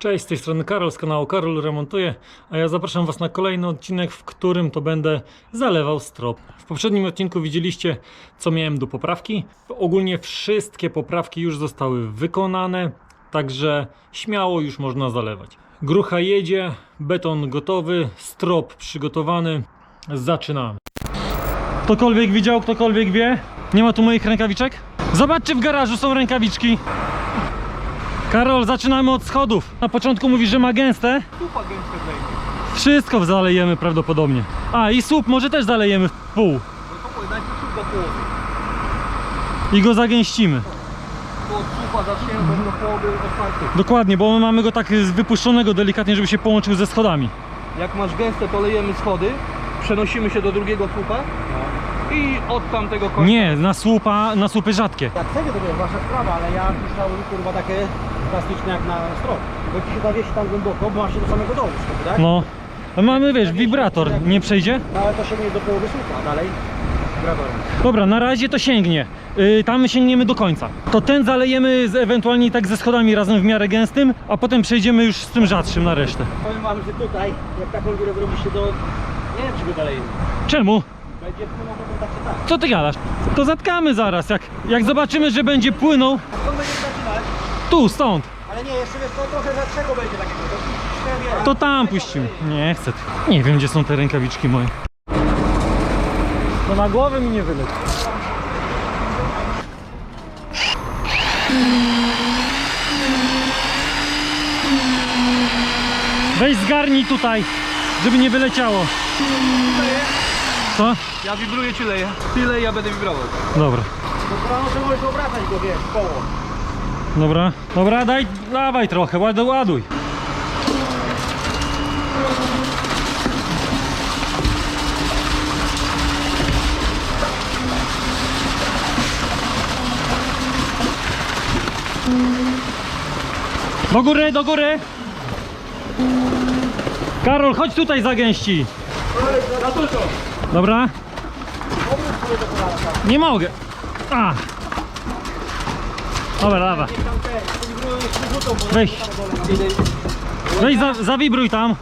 Cześć, z tej strony Karol z kanału Karol Remontuje, a ja zapraszam Was na kolejny odcinek, w którym to będę zalewał strop. W poprzednim odcinku widzieliście, co miałem do poprawki. Ogólnie wszystkie poprawki już zostały wykonane, także śmiało już można zalewać. Grucha jedzie, beton gotowy, strop przygotowany. Zaczynamy. Ktokolwiek widział, ktokolwiek wie? Nie ma tu moich rękawiczek? Zobaczcie, w garażu są rękawiczki. Karol, zaczynamy od schodów. Na początku mówisz, że ma gęste. Kupa gęste wejdzie. Wszystko zalejemy prawdopodobnie. A i słup może też zalejemy w pół. No to powiedz, najpierw słup do połowy. I go zagęścimy. To od słupa zaczniemy, do połowy otwarty. Dokładnie, bo my mamy go tak wypuszczonego delikatnie, żeby się połączył ze schodami. Jak masz gęste, to lejemy schody, przenosimy się do drugiego słupa i od tamtego końca. Nie, na słupa, na słupy rzadkie. Jak chcecie, to jest wasza sprawa, ale ja puszczałem kurwa takie plastyczne jak na strop. Bo ci się zawiesi tam głęboko, bo masz się do samego dołu tak? No. A mamy, wiesz, wibrator. Nie przejdzie? No ale to sięgnie do połowy słupa, dalej wibratorem. Dobra, na razie to sięgnie. Yy, tam sięgniemy do końca. To ten zalejemy z, ewentualnie tak ze schodami razem w miarę gęstym, a potem przejdziemy już z tym rzadszym na resztę. Powiem wam, że tutaj, jak taką górę zrobicie do... Nie wiem, czy go dalej Czemu? będzie płynął potem tak czy tak. Co ty gadasz? To zatkamy zaraz. Jak, jak zobaczymy, że będzie płynął? Tu, stąd. Ale nie, jeszcze wiesz, to trochę rzadszego będzie takiego. To To tam puścimy. Nie chcę. Nie wiem, gdzie są te rękawiczki moje. To na głowę mi nie wyleci. Weź zgarnij tutaj, żeby nie wyleciało. Co? Ja wibruję czy leję? Ty lej, ja będę wibrował. Dobra. To rano możesz obracać go, wiesz, koło. Dobra, dobra, daj, dawaj trochę, ładuj, ładuj. Do góry, do góry. Karol, chodź tutaj zagęści. Dobra. Nie mogę. A. Dobra, bo Weź. Weź, za, zawibruj tam.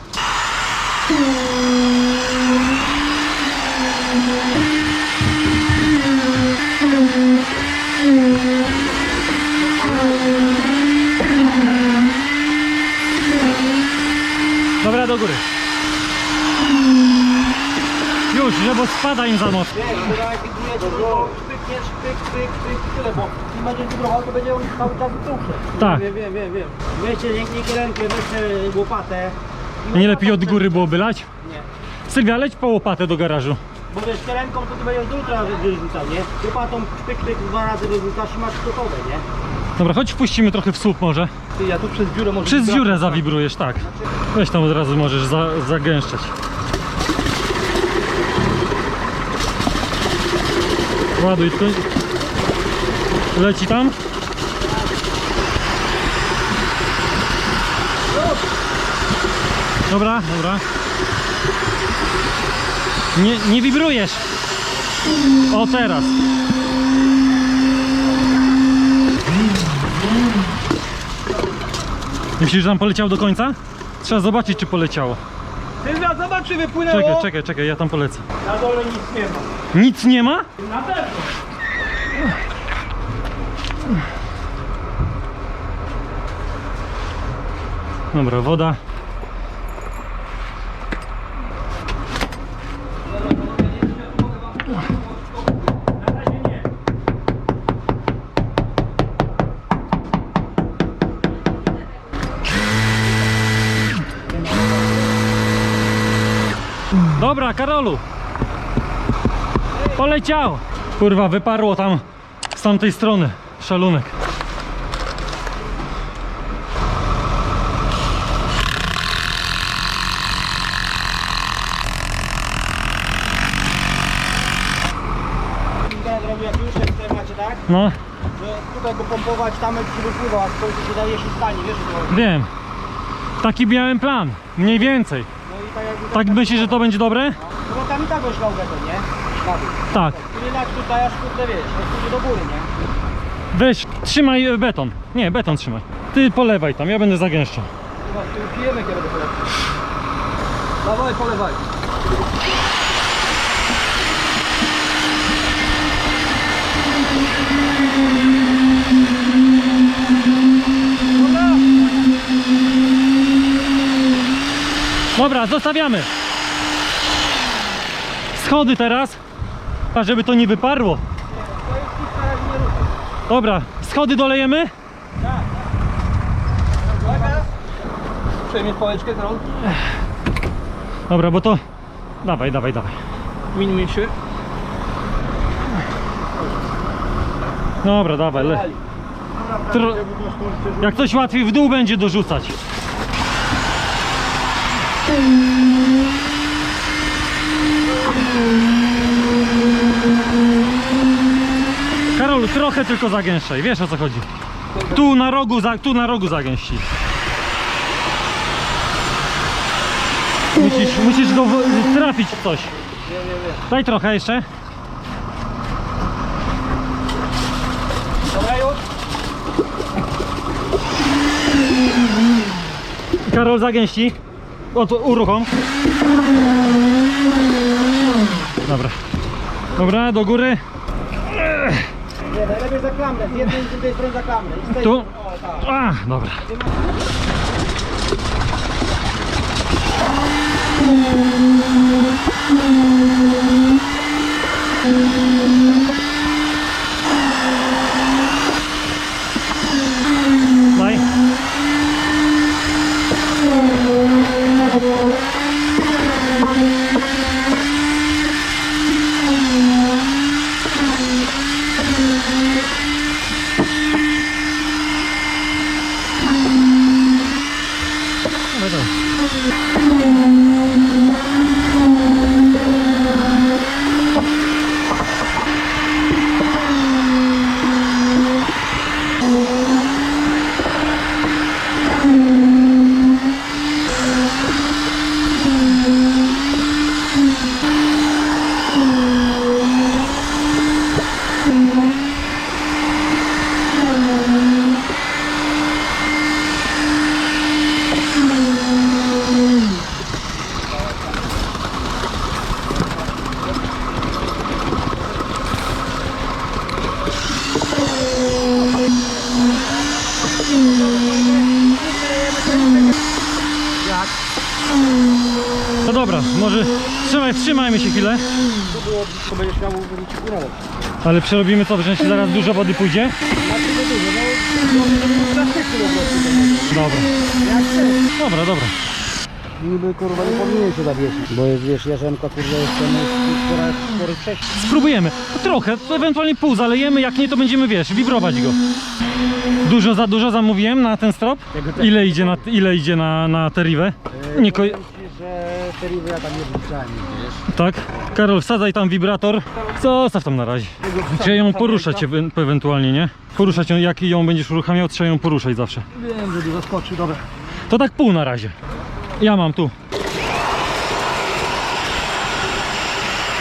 Dobra, do góry. Już, że bo spada im za mocno. Tak. Wiem, wiem, wiem, wiem. Weźcie nie, nie kierenkę, weźcie łopatę. Nie lepiej od góry byłoby lać? Nie. Sylwia, leć po łopatę do garażu. Bo wiesz, kierenką to ty będziesz jutra wyrzucał, nie? Łopatą pyk, pyk, dwa razy wyrzucasz i masz gotowe, nie? Dobra, chodź wpuścimy trochę w słup może. Ty, ja tu przez dziurę może Przez dziurę zawibrujesz, tak. Weź tam od razu możesz za, zagęszczać. Ładuj, tu. Leci tam. Dobra, dobra. Nie, nie wibrujesz. O, teraz. Myślisz, że tam poleciał do końca? Trzeba zobaczyć, czy poleciało. Sylwia, zobacz czy wypłynęło. Czekaj, czekaj, czekaj, ja tam polecę. Na dole nic nie ma. Nic nie ma? Na pewno. Dobra, woda. Dobra, Karolu. Poleciał. Kurwa, wyparło tam z tamtej strony. Szalunek. Tak? No, Że tutaj go pompować, tam jak ci wypływa, a skąd się daje się stanie, wiesz co wiem. Taki miałem plan. Mniej więcej. No i tak jakby... Tak myślisz, że to będzie dobre? No bo tam i tak oślał beton, nie? Na dół. Tak. Lać tutaj aż kurde wiesz, aż do góry, nie? Weź, trzymaj e, beton. Nie, beton trzymaj. Ty polewaj tam, ja będę zagęszczał. Pijemy kiedy będę Dawaj, polewaj. Dobra, zostawiamy. Schody teraz. A żeby to nie wyparło. Dobra, schody dolejemy? Przejmiesz pałeczkę, Karol? Dobra, bo to... Dawaj, dawaj, dawaj. Min się. Dobra, dawaj. Le... Tro... Jak coś łatwiej w dół będzie dorzucać. Karol, trochę tylko zagęszczaj, wiesz o co chodzi. Tu na rogu, za... tu na rogu zagęści. Musisz, musisz go trafić w coś. Daj trochę jeszcze. Karol zagęści. Oto uruchom. Dobra. Dobra, do góry. Nie, najlepiej za klamrę, z jednej i z drugiej strony za klamrę. I z tej- Tu. O, tak. A, dobra. Daj, daj. No dobra, może trzymaj, wstrzymajmy się chwilę. To było, to będziesz miał wybić górę. Ale przerobimy co, że się zaraz dużo wody pójdzie? To. Dobra. Dobra, dobra. Niby kurwa nie powinien się zawiesić, bo jest wiesz, jarzemka kurwa jeszcze spora, spory przejść. Spróbujemy. Trochę, to ewentualnie pół zalejemy, jak nie to będziemy, wiesz, wibrować go. Dużo za dużo zamówiłem na ten strop? Ile idzie na, ile idzie na, na tę riwę? Nie ko- że te riwy ja tam nie wiesz. Tak? Karol, wsadzaj tam wibrator. Zostaw tam na razie. Trzeba ją poruszać ewen- ewentualnie, nie? Poruszać ją, jak ją będziesz uruchamiał, trzeba ją poruszać zawsze. Wiem, że dużo skoczy, dobra. To tak pół na razie. Ja mam tu.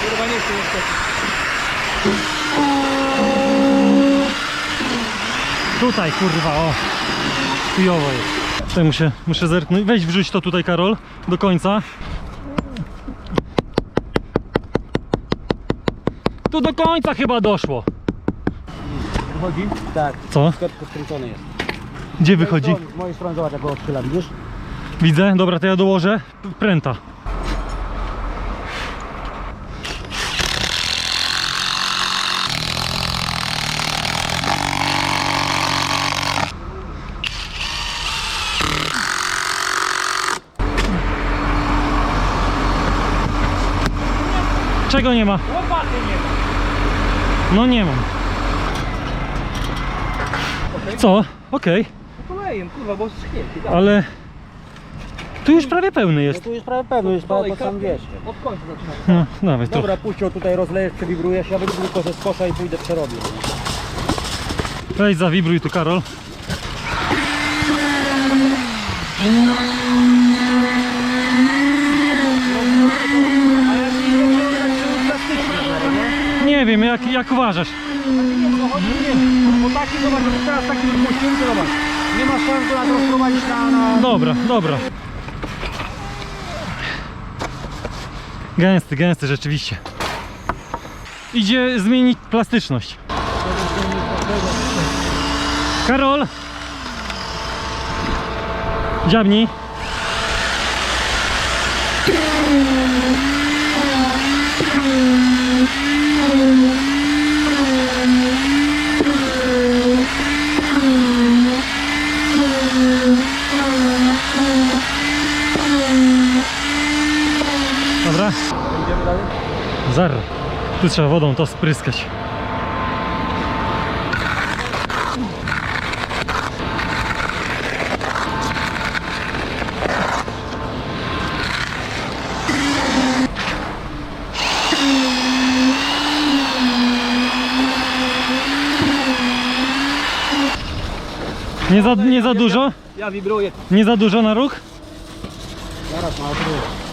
Kurwa nie chcę. Tutaj, kurwa, o. Chujowo jest. Tutaj muszę, muszę zerknąć. Weź wrzuć to tutaj, Karol, do końca. Tu do końca chyba doszło. Wychodzi? Tak. Co? Sklepko skręcony jest. Gdzie wychodzi? Z mojej strony zobacz jak go odchyla, widzisz? Widzę, dobra, to ja dołożę pręta. Czego nie ma? Łopaty nie ma. No nie mam. Co? Okej, Kolejem, kurwa, bo schnięty. tak. ale tu już prawie pełny No jest. tu jest prawie pewno, jest prawie sam wierzch. Od końca zaczynamy. No, dawaj. Dobra, puść ją tutaj, rozlejesz, przewibrujesz, ja wyjdę tylko ze skosza i pójdę przerobię. Weź zawibruj tu, Karol. A jak nie zrobię, tak się plastyczny, nie? Wiem, jak, jak uważasz. Bo taki, zobacz, teraz taki wypuścił. Nie masz sensu na to wprowadzić na... Dobra, dobra. Gęsty, gęsty rzeczywiście. Idzie zmienić plastyczność. Karol! Dziabnij. Dobra. Idziemy dalej? Zar. Tu trzeba wodą to spryskać. Nie za, nie za dużo? Ja wibruję. Nie za dużo na ruch? Zaraz na odwrót.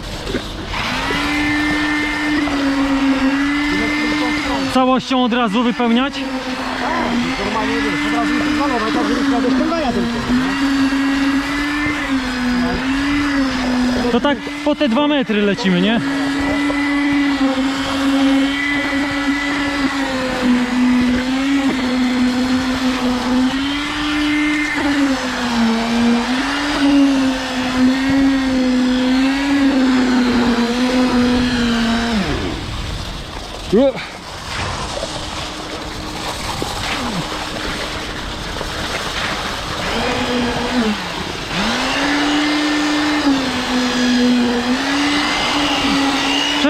Całością od razu wypełniać? Normalnie wiesz, od razu jest? To tak po te dwa metry lecimy, nie?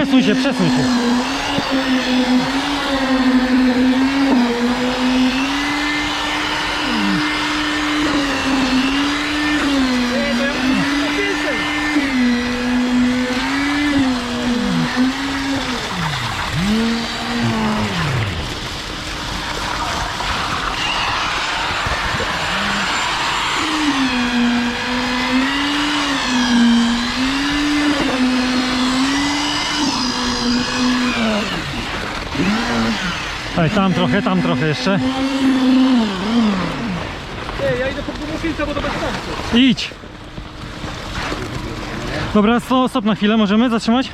Przesuń się, przesuń się. Ej, tam trochę, tam trochę jeszcze. Ej, ja idę po gumówkę, bo to bez sensu. Idź. Dobra, sto- stop na chwilę, możemy zatrzymać?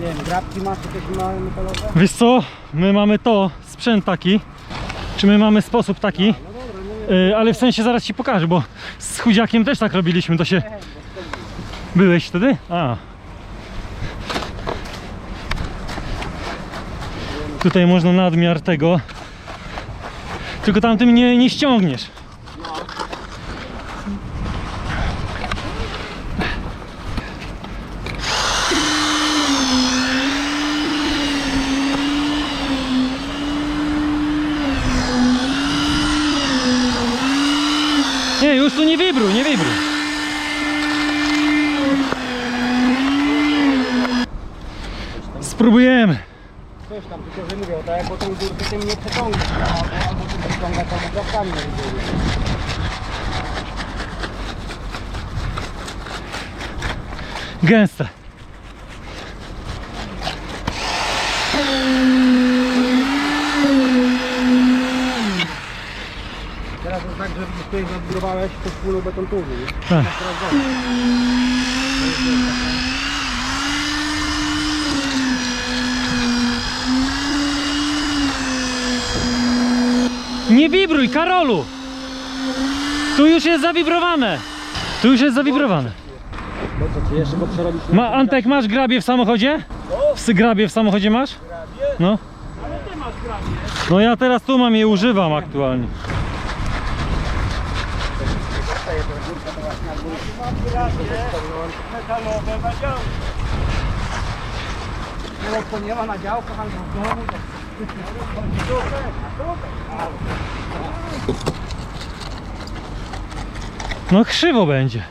Nie wiem, grabki masz jakieś małe metalowe? Wiesz co, my mamy to, sprzęt taki, czy my mamy sposób taki, y, ale w sensie zaraz ci pokażę, bo z chudziakiem też tak robiliśmy, to się... Byłeś wtedy? A. Tutaj można nadmiar tego, tylko tamtym nie, nie ściągniesz. Nie, już tu nie wibruj, nie wibruj. Spróbujemy. Tam, tylko że mówię, tak po tą górkę tym nie przeciągniesz, albo, tym przeciągać, albo grabkami na. Teraz jest tak, że tutaj zadrowałeś to wspólną beton nie? Tak. Teraz Nie wibruj, Karolu! Tu już jest zawibrowane. Tu już jest zawibrowane. Dobrze, czy jeszcze go przerobić? Ma, Antek, masz grabie w samochodzie? W grabie w samochodzie masz? No. No ja teraz tu mam je używam aktualnie. No, to nie ma na działkach albo w domu, to... No krzywo będzie.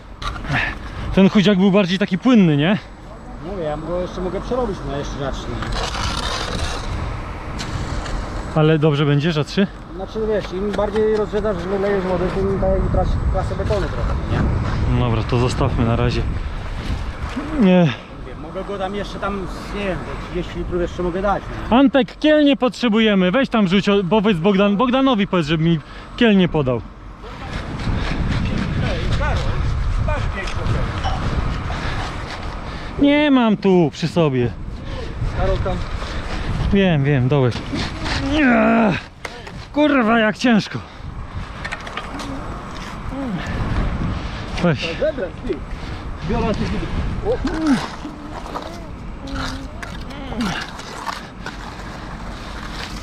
Ten chudziak był bardziej taki płynny, nie? Mówię, ja go jeszcze mogę przerobić na jeszcze rzadszy. Ale dobrze będzie, że trzy? Znaczy wiesz, im bardziej rozrzedzasz, że lejesz wodę, tym daje traci klasę betonu trochę, nie? Dobra, to zostawmy na razie. Nie. Mogę go tam jeszcze tam, nie wiem, ze 30 litrów jeszcze mogę dać. No. Antek, kiel nie potrzebujemy. Weź tam rzuć, o- powiedz Bogdan, Bogdanowi powiedz, żeby mi kiel nie podał. Nie mam tu przy sobie. Karol tam. Wiem, wiem, dołek. Nie. Kurwa, jak ciężko. Weź. Biorę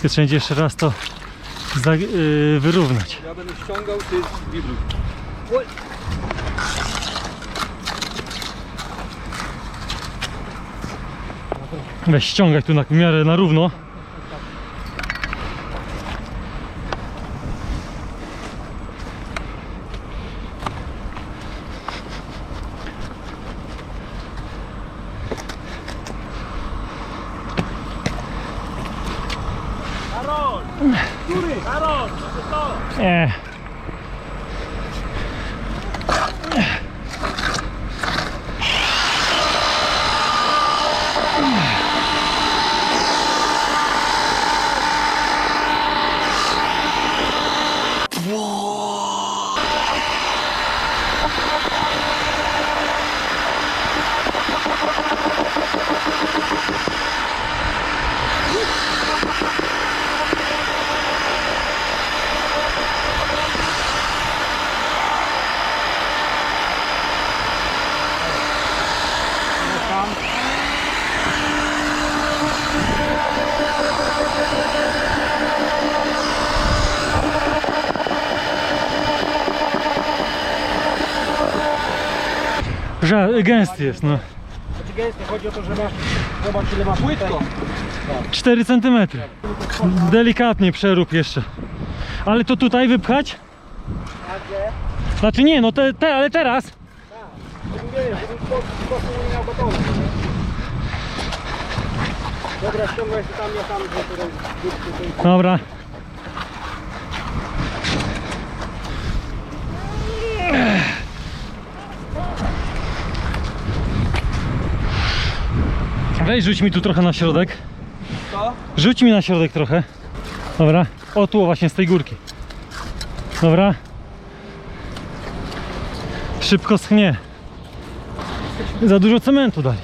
się Trzeba jeszcze raz to za, yy, wyrównać. Ja będę ściągał, ty wibruj. Weź ściągaj tu na w miarę na równo. Karol! Który? Karol! To Nie. Ża- gęsty jest, no. Znaczy gęsty, chodzi o to, że masz, zobacz ile masz Płytko. 4 cm. Delikatnie przerób jeszcze. Ale to tutaj wypchać? A gdzie? Znaczy nie, no te, te ale teraz. Nie żebym po prostu nie miał nie? Dobra, ściągaj się tam, ja tam, że tutaj tutaj- tutaj- Dobra. Weź rzuć mi tu trochę na środek. Co? Rzuć mi na środek trochę. Dobra. O tu właśnie z tej górki. Dobra. Szybko schnie. Za dużo cementu dali.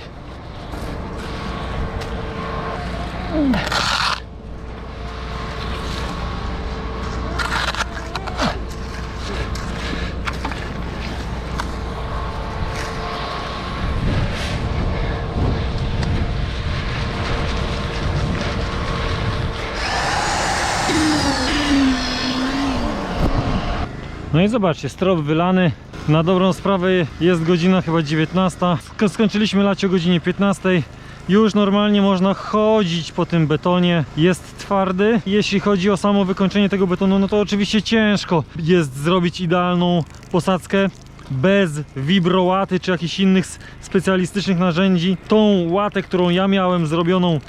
No i zobaczcie, strop wylany. Na dobrą sprawę jest godzina chyba 19. Sk- Skończyliśmy lać o godzinie 15. Już normalnie można chodzić po tym betonie. Jest twardy. Jeśli chodzi o samo wykończenie tego betonu, no to oczywiście ciężko jest zrobić idealną posadzkę bez wibrołaty czy jakichś innych specjalistycznych narzędzi. Tą łatę, którą ja miałem zrobioną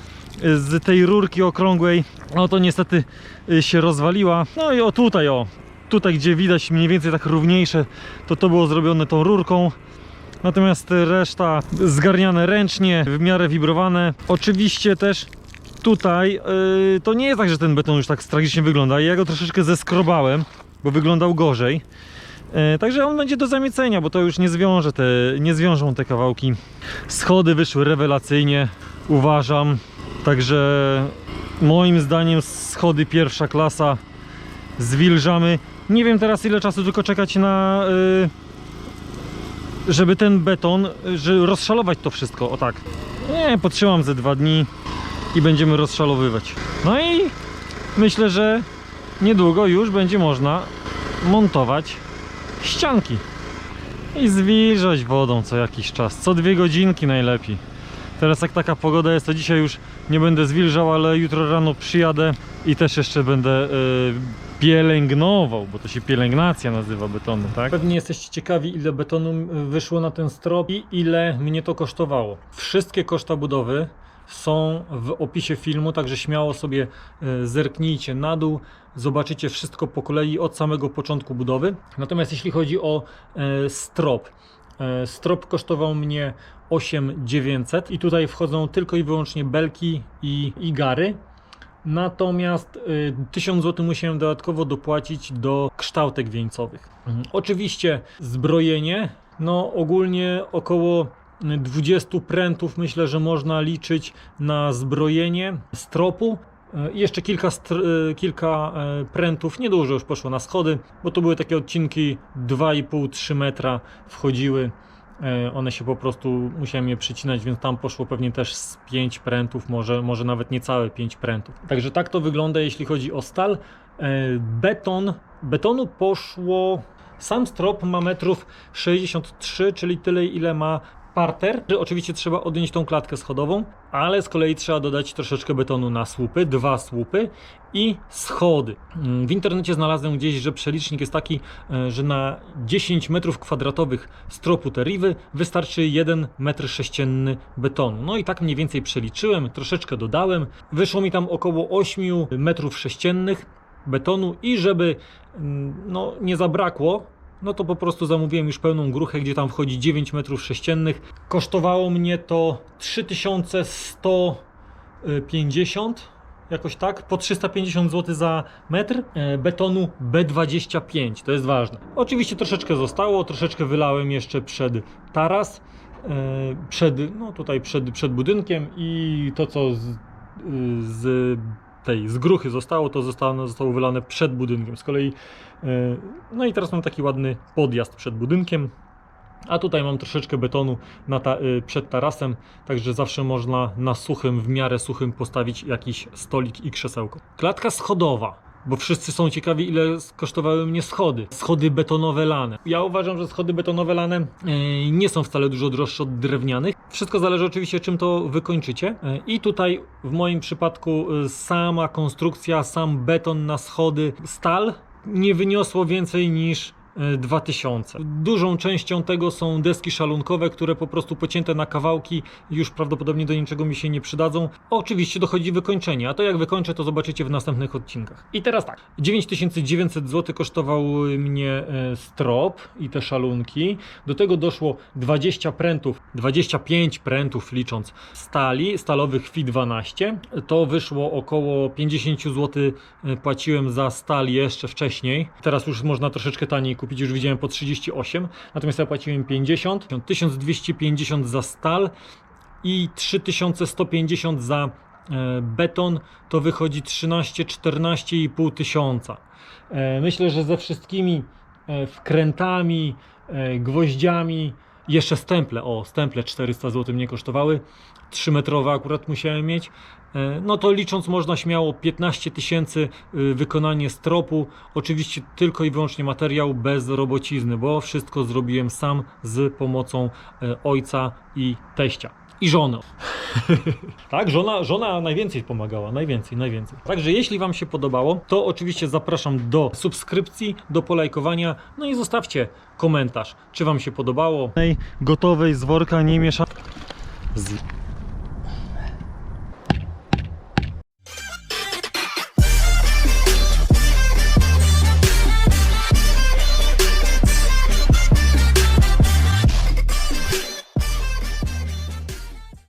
y, z tej rurki okrągłej, no to niestety y, się rozwaliła. No i o tutaj o, tutaj gdzie widać mniej więcej tak równiejsze, to to było zrobione tą rurką. Natomiast reszta zgarniane ręcznie, w miarę wibrowane. Oczywiście też tutaj yy, to nie jest tak, że ten beton już tak tragicznie wygląda. Ja go troszeczkę zeskrobałem, bo wyglądał gorzej. Yy, także on będzie do zamiecenia, bo to już nie zwiąże te, nie zwiążą te kawałki. Schody wyszły rewelacyjnie, uważam. Także moim zdaniem schody pierwsza klasa zwilżamy. Nie wiem teraz ile czasu tylko czekać na y, żeby ten beton, y, że rozszalować to wszystko, o tak. Nie, potrzymam ze dwa dni i będziemy rozszalowywać. No i myślę, że niedługo już będzie można montować ścianki i zwilżać wodą co jakiś czas, co dwie godzinki najlepiej. Teraz jak taka pogoda jest, to dzisiaj już nie będę zwilżał, ale jutro rano przyjadę i też jeszcze będę y, pielęgnował, bo to się pielęgnacja nazywa betonu, tak? Pewnie jesteście ciekawi, ile betonu wyszło na ten strop i ile mnie to kosztowało. Wszystkie koszta budowy są w opisie filmu, także śmiało sobie y, zerknijcie na dół, zobaczycie wszystko po kolei od samego początku budowy. Natomiast jeśli chodzi o y, strop, E, Strop kosztował mnie 8900 i tutaj wchodzą tylko i wyłącznie belki i, i gary. Natomiast y, 1000 zł musiałem dodatkowo dopłacić do kształtek wieńcowych. Mhm. Oczywiście zbrojenie, no ogólnie około 20 prętów myślę, że można liczyć na zbrojenie stropu. Y, jeszcze kilka, y, kilka prętów, niedużo już poszło na schody, bo to były takie odcinki 2,5-3 metra wchodziły. E, One się po prostu musiałem je przycinać, więc tam poszło pewnie też z 5 prętów, może, może nawet niecałe 5 prętów. Także tak to wygląda, jeśli chodzi o stal. E, Beton, betonu poszło. Sam strop ma metrów 63, czyli tyle ile ma parter. Oczywiście trzeba odjąć tą klatkę schodową, ale z kolei trzeba dodać troszeczkę betonu na słupy, dwa słupy i schody. Mm, W internecie znalazłem gdzieś, że przelicznik jest taki, e, że na 10 metrów kwadratowych stropu teriwy wystarczy 1 metr sześcienny betonu. No i tak mniej więcej przeliczyłem, troszeczkę dodałem. Wyszło mi tam około 8 metrów sześciennych betonu i żeby mm, no, nie zabrakło, no to po prostu zamówiłem już pełną gruchę, gdzie tam wchodzi 9 metrów sześciennych. Kosztowało mnie to 3150, jakoś tak, po 350 zł za metr e, betonu B25, to jest ważne. Oczywiście troszeczkę zostało, troszeczkę wylałem jeszcze przed taras, e, przed, no tutaj przed, przed budynkiem i to co z, z tej z gruchy zostało, to zostało, zostało wylane przed budynkiem. Z kolei, e, no i teraz mam taki ładny podjazd przed budynkiem. A tutaj mam troszeczkę betonu ta, y, przed tarasem, także zawsze można na suchym, w miarę suchym postawić jakiś stolik i krzesełko. Klatka schodowa, bo wszyscy są ciekawi ile kosztowały mnie schody. Schody betonowe lane. Ja uważam, że schody betonowe lane y, nie są wcale dużo droższe od drewnianych. Wszystko zależy oczywiście czym to wykończycie. Y, I tutaj w moim przypadku y, sama konstrukcja, sam beton na schody, stal nie wyniosło więcej niż e, 2000. Dużą częścią tego są deski szalunkowe, które po prostu pocięte na kawałki już prawdopodobnie do niczego mi się nie przydadzą. Oczywiście dochodzi wykończenie, a to jak wykończę to zobaczycie w następnych odcinkach. I teraz tak, 9900 zł kosztował mnie e, strop i te szalunki. Do tego doszło 20 prętów, 25 prętów licząc stali, stalowych FI 12. To wyszło około 50 zł płaciłem za stal jeszcze wcześniej. Teraz już można troszeczkę taniej kupić, już widziałem po 38. Natomiast ja płaciłem 50, 1250 za stal i 3150 za e, beton, to wychodzi 13-14,5 tysiąca. E, Myślę, że ze wszystkimi e, wkrętami, gwoździami, jeszcze stemple, o stemple 400 zł mnie kosztowały, 3 metrowe akurat musiałem mieć, E, no to licząc można śmiało 15 tysięcy y, wykonanie stropu, oczywiście tylko i wyłącznie materiał bez robocizny, bo wszystko zrobiłem sam z pomocą e, ojca i teścia. I żony. tak, żona, żona najwięcej pomagała, najwięcej, najwięcej. Także jeśli Wam się podobało, to oczywiście zapraszam do subskrypcji, do polajkowania, no i zostawcie komentarz, czy Wam się podobało. Gotowej z worka nie miesza. Z...